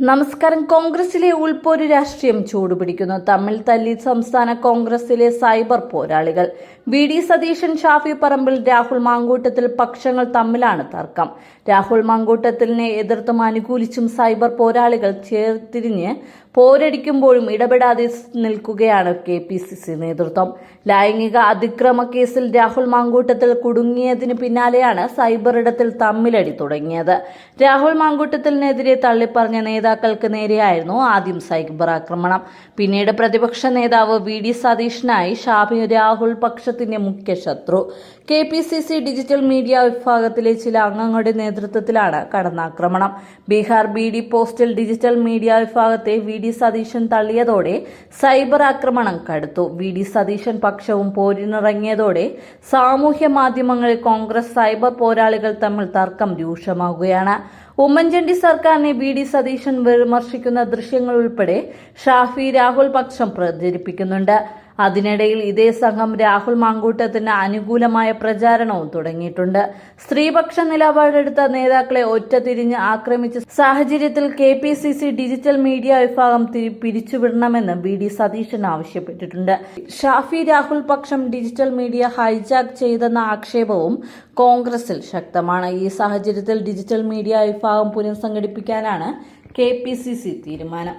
നമസ്കാരം. കോൺഗ്രസിലെ ഉൾപ്പൊരു രാഷ്ട്രീയം ചൂടുപിടിക്കുന്നു. തമ്മിൽ തല്ലി സംസ്ഥാന കോൺഗ്രസിലെ സൈബർ പോരാളികൾ. വി ഡി സതീശൻ ഷാഫി പറമ്പിൽ രാഹുൽ മാങ്കൂട്ടത്തിൽ പക്ഷങ്ങൾ തമ്മിലാണ് തർക്കം. രാഹുൽ മാങ്കൂട്ടത്തിലിനെ എതിർത്തും അനുകൂലിച്ചും സൈബർ പോരാളികൾ ചേർത്തിരിഞ്ഞ് പോരടിക്കുമ്പോഴും ഇടപെടാതെ നിൽക്കുകയാണ് കെ പി സി സി നേതൃത്വം. ലൈംഗിക അതിക്രമ കേസിൽ രാഹുൽ മാങ്കൂട്ടത്തിൽ കുടുങ്ങിയതിന് പിന്നാലെയാണ് സൈബർ ഇടത്തിൽ തമ്മിലടി തുടങ്ങിയത്. രാഹുൽ മാങ്കൂട്ടത്തിനെതിരെ തള്ളിപ്പറഞ്ഞ നേതാക്കൾക്ക് നേരെയായിരുന്നു ആദ്യം സൈബർ ആക്രമണം പിന്നീട് പ്രതിപക്ഷ നേതാവ് വി ഡി സതീഷിനായി ഷാഫി രാഹുൽ പക്ഷത്തിന്റെ മുഖ്യ ശത്രു. K P C C digital media വിഭാഗത്തിലെ ചില അംഗങ്ങളുടെ നേതൃത്വത്തിലാണ് കടന്നാക്രമണം. Bihar B D postal digital media വിഭാഗത്തെ വി ഡി സതീശൻ തള്ളിയതോടെ സൈബർ ആക്രമണം കടുത്തു. വി ഡി സതീശൻ പക്ഷവും പോരിനിറങ്ങിയതോടെ സാമൂഹ്യ മാധ്യമങ്ങളിൽ കോൺഗ്രസ് സൈബർ പോരാളികൾ തമ്മിൽ തർക്കം രൂക്ഷമാകുകയാണ്. ഉമ്മൻചാണ്ടി സർക്കാരിനെ വി ഡി സതീശൻ വിമർശിക്കുന്ന ദൃശ്യങ്ങൾ ഉൾപ്പെടെ ഷാഫി രാഹുൽ പക്ഷം പ്രചരിപ്പിക്കുന്നുണ്ട്. അതിനിടയിൽ ഇതേ സംഘം രാഹുൽ മാങ്കൂട്ടത്തിന് അനുകൂലമായ പ്രചാരണവും തുടങ്ങിയിട്ടുണ്ട്. സ്ത്രീപക്ഷ നിലപാടെടുത്ത നേതാക്കളെ ഒറ്റ തിരിഞ്ഞ് ആക്രമിച്ച സാഹചര്യത്തിൽ K P C C digital media വിഭാഗം പിരിച്ചുവിടണമെന്ന് ബി ഡി സതീശൻ ആവശ്യപ്പെട്ടിട്ടുണ്ട്. ഷാഫി രാഹുൽ പക്ഷം ഡിജിറ്റൽ മീഡിയ ഹൈജാക്ക് ചെയ്തെന്ന ആക്ഷേപവും കോൺഗ്രസിൽ ശക്തമാണ്. ഈ സാഹചര്യത്തിൽ ഡിജിറ്റൽ മീഡിയ വിഭാഗം പുനഃസംഘടിപ്പിക്കാനാണ് കെ പി സി സി തീരുമാനം.